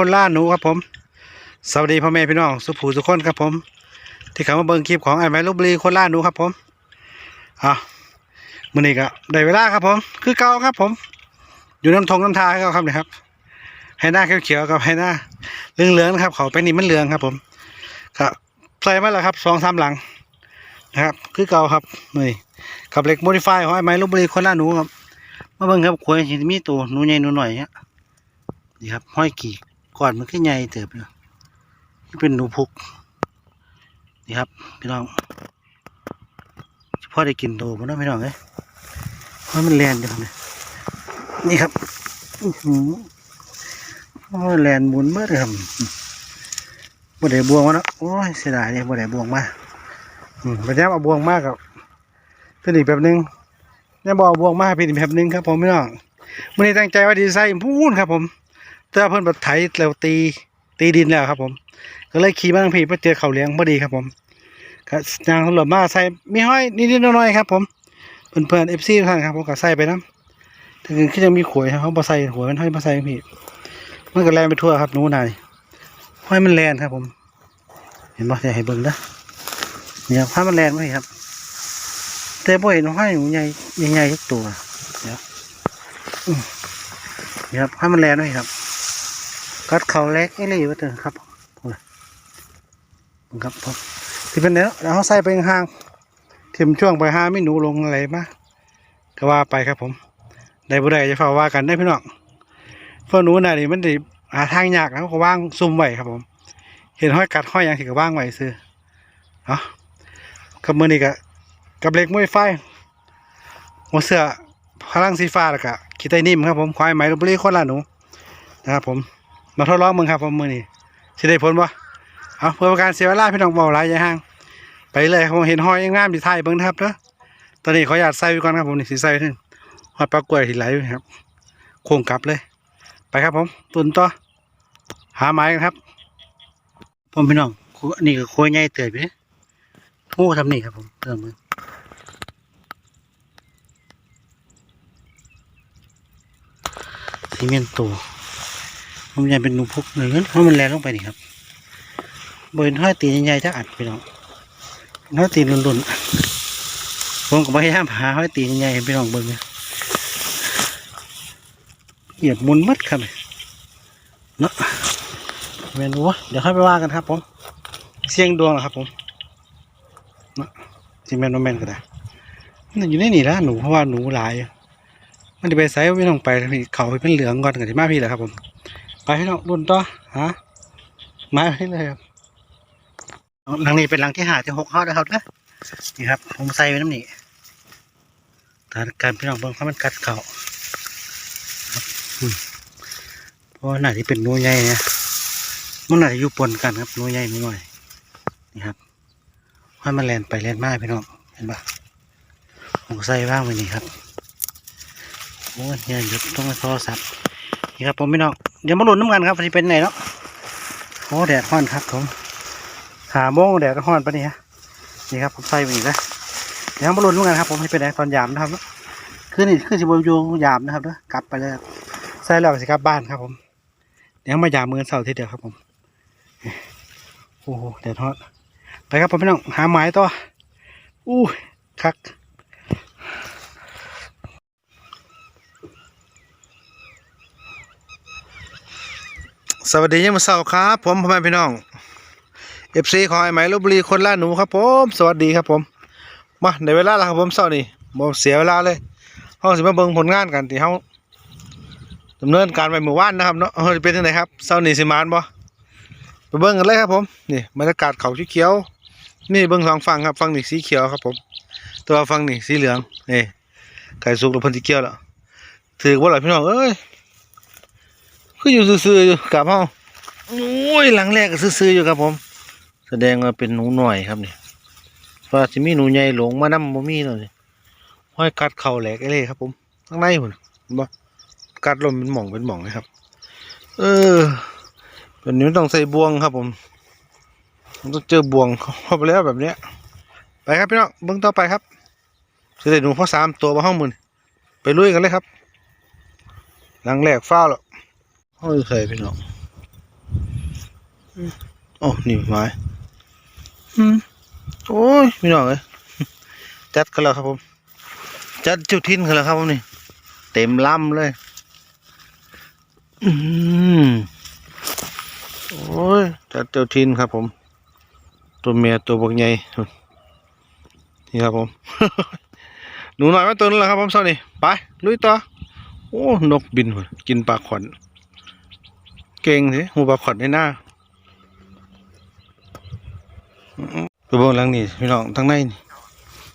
คนล่าหนูครับผมสวัสดีพ่อแม่พี่น้องสุภูสุคนครับผม ที่เขามาเบิ่งคลิปของไอ้ไม้ลบบุรีคนล่าหนูครับผมอะมื้อนี้ก็ได้เวลาครับผม คือเก่าครับผม อยู่น้ำทงน้ำทาให้เขาครับเนี่ยครับให้หน้าเขียวๆกับให้หน้าเหลืองๆนะครับ เขาเป็นนี่มันเหลืองครับผมก็ใส่มาแล้วครับสองสามหลังนะครับ คือเก่าครับนี่กับเหล็กโมดิฟายของไอ้ไม้ลบบุรีคนล่าหนูครับมาเบิ่งครับขวยสิมีตัวหนูใหญ่หนูหน่อยฮะนี่ครับห้อยกี่ ก่อนมันขึ้นใหญ่เติบนี่เป็นหนูพุก นี่ครับ พี่น้องพ่อได้กินโตมันนะพี่น้องเอ้ยเพราะมันแลนอยู่ครับเนี่ยนี่ครับอื้อหือโอ้แลนหมุนเมื่อครับบ่ได้บวงมาเนาะโอ้ยเสียดายเลยบ่ได้บวงมาอืมพยายามเอาบวงมากกับเป็นอีกแบบหนึงเนี่ยบอกบวกมาเป็นอีกแบบหนึงครับผมพี่น้องมื่อนี้ตั้งใจว่าดีไซน์พูนครับผม แต่ว่าเพิ่นแบบไถแล้วตี ตีดินแล้วครับ ผม ก็เลยขี่มาทางพี่ไปเจอเขาเลี้ยงพอดีครับ ผมก็ยางตำรวจมาใส่มีห้อยนิดๆน่อยๆครับ ผมเพื่อนเพื่อนเอฟซีท่านครับผมก็ใส่ไปน้ำถึงขึ้นยังมีขวยครับเขาบอใส่ขวยมันห้อยบอใส่พี่มันก็แลนไปทั่วครับนู้นายห้อยมันแลนครับ ผม เห็นบ่จะให้เบิ่งนะเนี่ยห้อยมันแลนไหมครับแต่บ่เห็นห้อยหนูใหญ่ใหญ่ๆทุกตัวเดี๋ยวนี่ครับให้มันแลนด้วยครับ กัดเขาเล็กไอ้เลยว่าเถอะครับครับผมที่เป็นเนี้ยแล้วเขาใส่ไปห่างเทียมช่วงไปห้าไม่หนูลงอะไรมาก็ว่าไปครับผมได้บ่ได้จะเฝ้าว่ากันได้พี่น้องเพราะหนูน่ะนี่มันด้หาทางยากนะก็ว่างซุ่มไว้ครับผม เห็นห้อยกัดห้อยหยังสิก็ว่างไว้ซื้อเนาะกับมือนี่ก็กับเหล็กมวยไฟหัวเสือพลังสีฟ้าแล้วก็ขีไตนิ่มครับผมควายไหมลพบุรีคนละหนูนะครับผม มาทดลองมึงครับผมมือนี้สิได้ผลบ่เอาเพื่อการเสียเวลาพี่น้องเบาหลายยาห่าง ไปเลยผมเห็นห้อยงามดีไทายเบิ้งนะครับเด้อตอนนี้ขออนุญาตใส่ไว้ก่อนครับผมนี่สีใส่ไว้ถึงหอยปลากล้วยที่ไหลครับโค้งกลับเลย ไปครับผมตุนต่อหาไม้กันครับผมพี่น้องคูอันนี่ก็โค้ยใหญ่เตยไปเลยโอ้ทำนี่ครับผมเติมมือซีเมนต์ตัว มันยังเป็นหนูพุกหนึ่งเพราะมันแรงลงไปนี่ครับบริเวณห้อยตีนใหญ่ๆจะอัดไปน้องห้อยตีนรุนๆผมก็พยายามหาห้อยตีนใหญ่ๆไปน้องเบิ้งเนี่ยเหยียบมุนมัดครับเนาะเมนูวะเดี๋ยวค่อยไปว่ากันครับผมเสียงดวงเหรอครับผมเนาะซีเมนต์แมนก็ได้มันอยู่ในนี่ละหนูเพราะว่าหนูหลายมันจะไปไซส์ไม่ต้องไปเขาเป็นเหลืองก่อนกันที่มาพี่แหละครับผม ไปให้น้องรุ่นต่อฮะมาให้เลยครับหลังนี้เป็นหลังที่หาที่หกห้าแล้วครับนะนี่ครับผมใส่ไว้น้ำหนี่ตาการพี่น้องเบิ่งเขามันกัดเขาครับเพราะหน้าที่เป็นนูใหญ่เนี่ยมันหน้าจะอยู่ปนกันครับนูใหญ่หนูน้อยนี่ครับให้มันแลนไปแลนมาพี่น้องเห็นปะผมใส่ว่างไว้นี่ครับโอ้ยเนี่ยหยุดต้องไปโทรศัพท์ นี่ครับผมพี่น้องเดี๋ยวมาลุ้นน้ำกันครับว่าจะเป็นไหนเนาะโอ้แดดร้อนครับผมหาโมงแดดก็ร้อนปะเนี่ยนี่ครับผมใส่ไปอีกแล้วเดี๋ยวมาลุ้นน้ำกันครับผมให้เป็นไหนตอนยามนะครับเนาะคือนี่คือสิบยูยามนะครับเนาะกลับไปเลยใส่แล้วสิกลับบ้านครับผม เดี๋ยวมายามมือเสาร์ทีเดียวครับผมโอ้โหแดดร้อนไปครับผมพี่น้องหาไม้ต่ออู้คัก สวัสดียามมื้อเช้าครับ ผมพ่อแม่พี่น้องเอฟซีของไอ้ไหมลบบุรีคนล่าหนูครับผมสวัสดีครับผม มาในเวลาล้วครับผมเช้านี้บ่เสียเวลาเลยเฮาสิมาเบิ่งผลงานกันที่เฮาดำเนินการไปเมื่อวานนะครับเนาะเฮาสิเป็นจังไดครับเช้านี้สิมานบ่ไปเบิ่งกันเลยครับผมนี่บรรยากาศเขาเขียวนี่เบิ่งสองฝั่งครับฝั่งนี้สีเขียวครับผม ตัวฝั่งนี้สีเหลืองนี่ไก่สุกแล้วเพิ่นสิเกี่ยวแล้วถือบ่าหล่ะพี่น้องเอ้ย คืออยู่ซื่อๆอยู่กับเฮาโอ้ยหลังแรกก็ซื่อๆอยู่ครับผม แสดงว่าเป็นหนูหน่อยครับนี่ว่าสิมีหนูใหญ่หลงมานำบ่มีเลยห้อยกัดเข่าแหลกไอเลยครับ ผมข้างในพุ่นเห็นบ่กัดลมเป็นหม่องเป็นหม่องเลยครับ เออแบบนี้ต้องใส่บ่วงครับ ผมต้องเจอบ่วงเข้าไปแล้วแบบเนี้ยไปครับพี่น้องเบิ่งต่อไปครับสิได้หนูพ่อสามตัวมาห้องมือนี่ไปลุยกันเลยครับ หลังแรกฟ้าวแล้ว ห้อยใส่พี่น้องโอ้นี่ไม้อืมโอ้ยพี่น้องเอ้ยจัดกันแล้วครับผม จัดเจุดทิ้นกันแล้วครับผมนี่เต็มลำเลย อืมโอ้ยจัดเจ้าทิ้นครับผม ตัวเมียตัวบกใหญ่นี่ครับผม หนูหน่อยมาตัวนึงแล้วครับผมสวัสดีไปลุยต่อ โอ้ นกบินพุ่นกินปลาขวัญ เก่งสิหูปลาขวัญในหน้าอื้อไปเบิ่งหลังนี่พี่น้องทางในนี่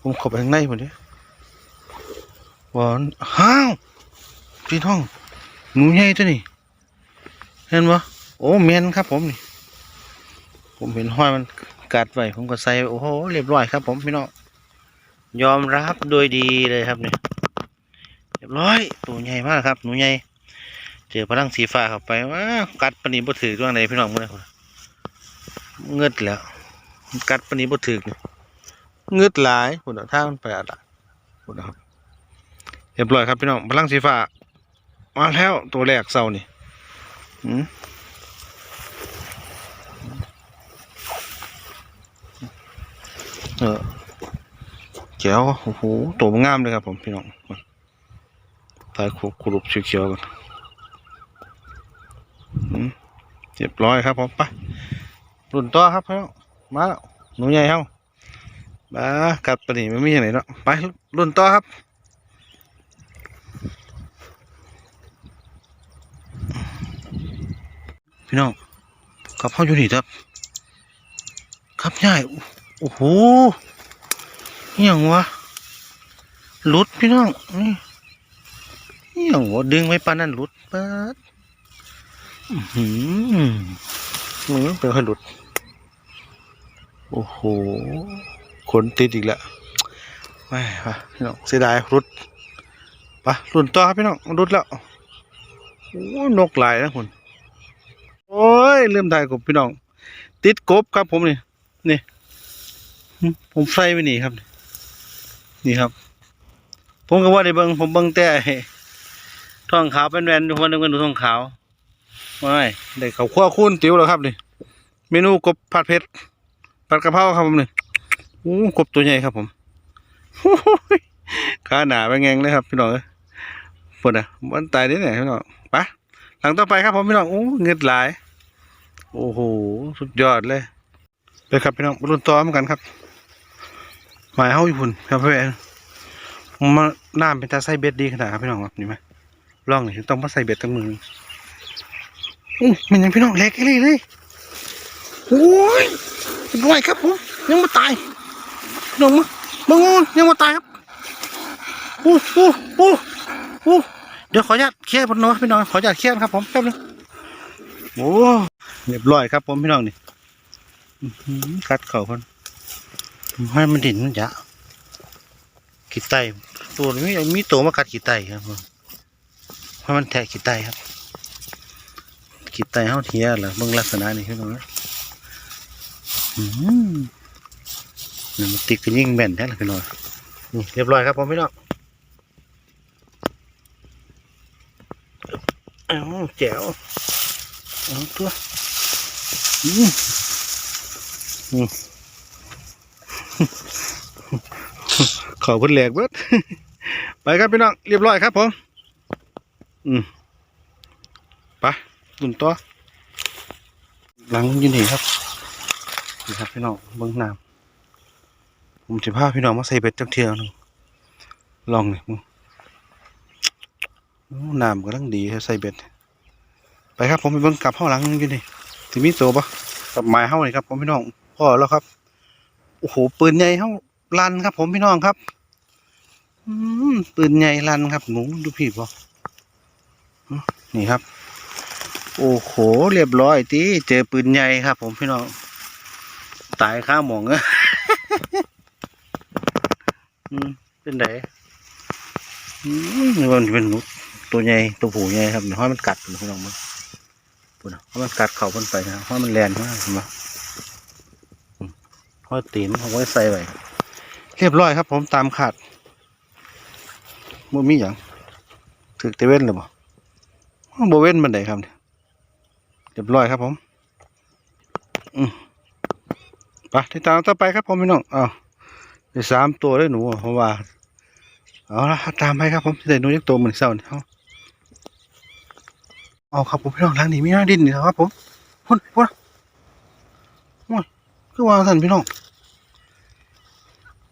ผมข้าไปทางในหมดเลยวอนห้าวพี่น้องหนูใหญ่ตัวนี้เห็นปะโอ้เมียนครับ ผมนี่ ผมเห็นห้อยมันกัดไว้ผมก็ใส่โอ้โหเรียบร้อยครับ ผมพี่น้องยอมรับโดยดีเลยครับเนี่ยเรียบร้อยตัวใหญ่มากครับหนูใหญ่ เจอพลังสีฟ้าเข้าไปว่ากัดปนีบ่ถือตัวไหนพี่น้องมื้อนี้พุ่นเงืดแล้ว กัดปนีบ่ถือเงืดหลายพุ่นน่ะทามันไปอะล่ะพุ่นะครับเรียบร้อยครับพี่น้องพลังสีฟ้ามาแล้วตัวแรกเศร้านี่เออแก้วโอ้โหตัวงามเลยครับผมพี่น้องตายขบกรุบเขียวๆกันอืม เรียบร้อยครับผมไปรุ่นต่อครับพี่น้องมาแล้วหนูใหญ่เฮาบ้ากัดปนีไม่มีอย่างไหนเนาะไปรุ่นต่อครับพี่น้องกับพ่ออยู่นี่ครับครับใหญ่โอ้โหอหย่างวะหลุดพี่น้องนี่อหย่างวะดึงไว้ปานนั้นหลุดปัด มือเป็นค่อยหลุด โอ้โห ขนติดอีกแล้วไม่ปะพี่น้องเสียดายหลุดไปะรุ่นต่อครับพี่น้องหลุดแล้วโอ้นกหลายนะคุณโอ้ยเริ่มได้กบพี่น้อง ติดกบครับผมนี่นี่ผมใส่ไปนี่ครับ นี่ครับ ผมก็ว่าได้เบิงผมเบิงแต่ทองขาวเป็นแวนทุกคนนึกว่าดูทองขาว ไม่ได้เขาวคั่วคุ้นติ๋วแล้วครับนี่เมนูกบผัดเผ็ดผัดกะเพราครับผมนี่โอ้กบตัวใหญ่ครับผมโอ้ยขาหนาไปแงงเลยครับพี่น้องเอ้ยปวดอะมันตายได้ไหนพี่น้องไปหลังต่อไปครับผมพี่น้องโอ้เงืดหลาย โอ้โหสุดยอดเลยไปครับพี่น้องรุ่นต่อเหมือนกันครับหมายเฮาอยู่พุ่นครับพี่แอนผมาน้ำเป็นตาใส่เบ็ดดีขนาดครับพี่น้องครับนี่ไหมลองหน่อยต้องมาใส่เบ็ดตั้งมือ อู้มันยังพี่น้องเล็กเลยเลยโอ้ยรวยครับผมยังม่ตายน้องมามึงยังม่ตายครับโอ้โอ้โอ้โอ้เดี๋ยวขออนุญาตเคลียร์พนน้พี่น้องขออนุญาตเคลียร์ครับผมแป๊บนึงโอ้เรียบร้อยครับผมพี่น้องนี่กัดเข่าคนให้มันดินมันจะขี้ไตตัวนี้มีตัวมากัดขี้ไตครับผมให้มันแทะขี้ไตครับ ขี้ไตเฮาเทียเหรอเบิ่งลักษณะนี่พี่น้องนะอืมนี่มันติดกันยิ่งแม่นแท้เลยพี่น้องนี่เรียบร้อยครับผมพี่น้องเอ้าแจ๋วเอาตัวอืมอขอพุ่นแหลกเบิดไปครับพี่น้องเรียบร้อยครับผม อืมไป ดุนต่อหลังยินดีครับนี่ครับพี่น้องเบิ้งน้ำผมจะพาพี่น้องมาใส่เบ็ดจักเที่ยวหนึงลองเลยมึงน้ำกำลังดีใส่เบ็ด ไปครับผมไปเบิ้งกลับห้องหลังยินดีที่มีตัวปะกับไม้เฮ้านี่ครับผมพี่น้องพ่อแล้วครับโอ้โหปืนใหญ่เฮ้าลันครับ ผมพี่น้องครับอืมปืนใหญ่ลันครับหนูดูพี่บอนี่ครับ โอ้โห เรียบร้อยตีเจอปืนใหญ่ครับ ผมพี่น้อง ตายข้าหมองอะอืมเป็นไงอืมนี่มันเป็นตัวใหญ่ตัวผูใหญ่ครับเดี๋ยวห้มันกัดพี่น้องมันปุ่นอะให้มันกัดเข่ามันไปนะห้มันแลนมากเห็นไหมอืมห้อยตีนเอาไว้ใส่ไว้เรียบร้อยครับ ผมตามขาดบ่มีอย่างถึกเตเว่นหรือเปล่าโบเว้นบันไดครับเนี่ย เรียบร้อยครับผมอืมไปติดตามต่อไปครับผมพี่น้องอ้าวได้สามตัวเลยหนูเพราะว่าเอาละตามไปครับผมได้หนูยักตัวเหมือนเสาเนี่ยเอาเอาครับผมพี่น้องทางนี้มีน้าดินนี่ครับผมพุ่นพุ่นโอ้ยคือวางสันพี่น้อง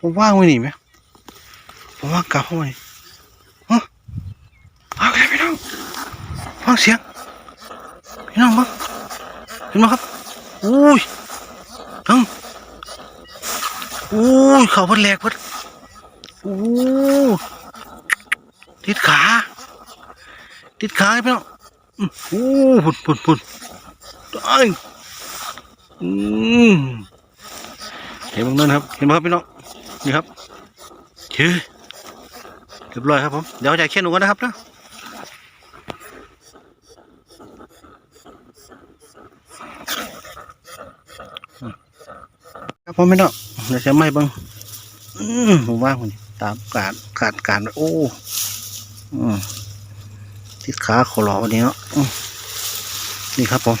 ผมว่างไว้หนีไหมผมว่างกลับเข้าไปฮะเอาเลยพี่น้องฟังเสียง พี่น้องบ้งเห็นไหมครับอุ้ยทั้งอุ้ยเขาพัดแหลกพัดโอ้ติดขา ติดขาพี่น้องอื้พุ่นพุ่นพุ่นตายอืมเห็นบ้างนั่นครับ เห็นไหมครับพี่น้องนี่ครับเฮ้ยเรียบร้อยครับผม เดี๋ยวจะเขียนหนูกันนะครับนะ ครับผมพี่น้องเดี๋ยวจะไม่เบังอืมผมว่าคนตามการขาดการโอ้อืมติดขาขอหลอวันนี้เนาะนี่ครับผม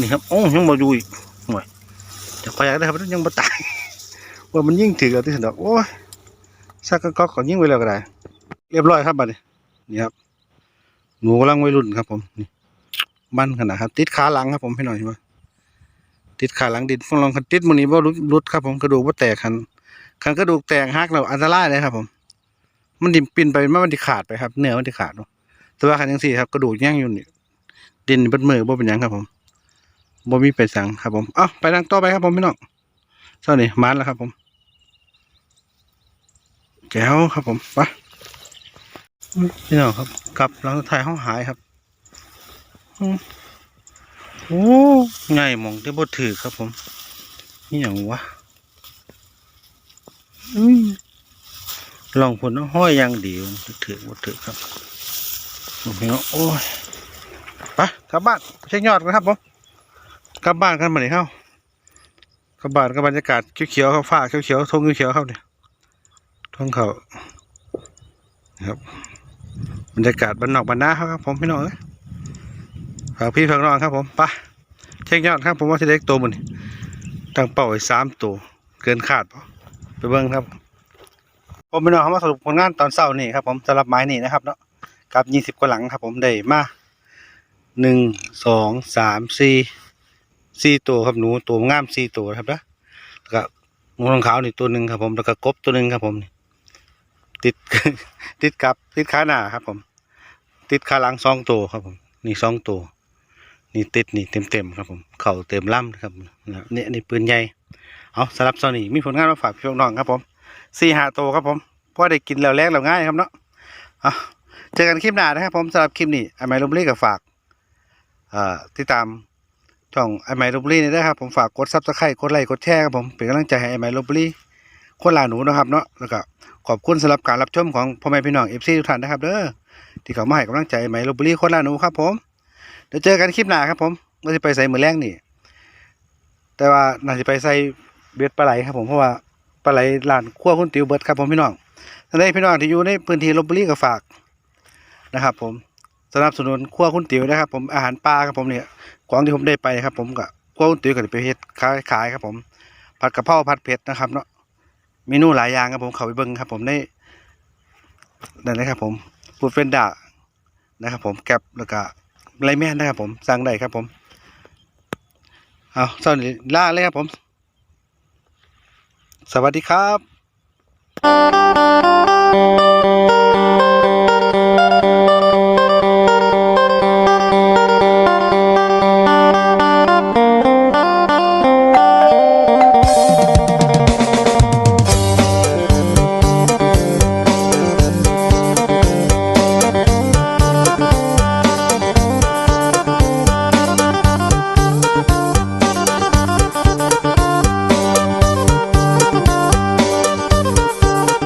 นี่ครับโอ้ยังมาดูอีกหน่อยจะคอยอยากได้ครับยังมาตายว่ามันยิ่งถือกันที่สุดดอกโอ้ยซักกะก๊อกก็ยิ่งไปแล้วก็ได้ เรียบร้อยครับบัดนี้นี่ครับหนูกำลังวัยรุ่นครับ ผมนี่มันขนาดครับ ติดขาหลังครับผมให้หน่อยว่า ติดขาหลังดินฟองลองคันติดมันนี้ว่ารุดครับผมกระดูกว่าแตกคันคันกระดูกแตกหักแล้วอันตรายเลยครับ ผม มันดินปินไปมันมันดิขาดไปครับเนื้อมันดิขาดเนาะแต่ว่าคันยังสี่ครับกระดูกย่างอยู่นี่ดินบิดมือบ่เป็นยังครับ ผมบ่มีไปสังครับ ผมเอ้าไปนั่งต่อไปครับผมพี่น้องเท่านี้มันแล้วครับ ผมแก้วครับ ผมไปพี่น้องครับกลับหลังสุดท้ายห้องหายครับอืม โอ้ง่ายมองได้บ่ถือครับผม นี่อย่างวะอลองผลห้อยอย่างเดียวถือบ่ถือครับโอ้โหโอ้ยไปกลับบ้านเช็คยอดกันครับผมกลับบ้านกันมาเลยเข้ากลับบ้านกับบรรยากาศเขียวๆครับฟ้าเขียวๆทงเขียวๆครับเนี่ยทงเขาครับบรรยากาศบ้านนอกบ้านนาครับผมพี่น้องเอ้ย ฝากพี่ฝากน้องครับผมปะเช็คยอดครับผมว่าจะเล็กตัวมันตั้งเป้าไว้สามตัวเกินคาดปะไปเบิ่งครับผมพี่น้องเขามาสรุปผลงานตอนเช้านี่ครับผมสำหรับไม้นี่นะครับเนาะกับยี่สิบกว่าหลังครับ ผมได้มาหนึ่งสองสามสี่สี่ตัวครับหนูตัวงามสี่ตัวครับนะแล้วก็หนูรองขาวนี่ตัวหนึ่งครับผมแล้วก็กบตัวหนึ่งครับผมติดติดกับติดขาหน้าครับผม ติดขาหลังสองตัวครับผมนี่สองตัว นี่ติดนี่เต็มเต็มๆครับผม เข่าเต็มล่ำครับนะครับเนี่ยนี่ปืนใหญ่ เอาสำหรับซอนี่มีผลงานมาฝากพี่น้องครับผมสี่หาโตครับผมพอได้กินแล้วแรกแล้วง่ายครับเนาะเจอกันคลิปหน้านะครับผมสำหรับคลิปนี้ไอไมลบลี่กับฝากอ่อติดตามช่องไอไมลบลี่นี่ด้ครับผมฝากกดซับสไครต์กดไลค์กดแชร์ครับผมเป็นกำลังใจให้ไอไมลบลี่คนลาหนูนะครับเนาะแล้วก็ขอบคุณสำหรับการรับชมของพ่อแม่พี่น้องเอฟซีทุกท่านนะครับเด้อที่เขามาให้กำลังใจไอไมลบลี่คนลาหนูครับผม ดี๋ยวเจอกันคลิปหน้าครับผมว่าจะไปใส่มือแรงนี่ แต่ว่าน่าจะไปใส่เบ็ดปลาไหลครับผมเพราะว่าปลาไหลลานขั้วคุณติวเบิร์ดครับผมพี่น้องท่านใดพี่น้องที่อยู่ในพื้นที่ลบบุรีก็ฝากนะครับผมสนับสนุนขั้วคุณติวนะครับ ผมอาหารปลาครับผมเนี่ยของที่ผมได้ไปครับ ผมกับขั้วคุณติวก็จะไปเฮ็ดขายขายครับผม ผัดกะเพราผัดเผ็ดนะครับเนาะเมนูหลายอย่างครับผมเข้าไปเบิ่งครับ ผมในนั่นนะครับ ผมฟูดเฟนดานะครับ ผมแก็บแล้วก็ ไรแม่นนะครับผมสั่งได้ครับผมเอาสวัสดีล่าเลยครับผม สวัสดีครับ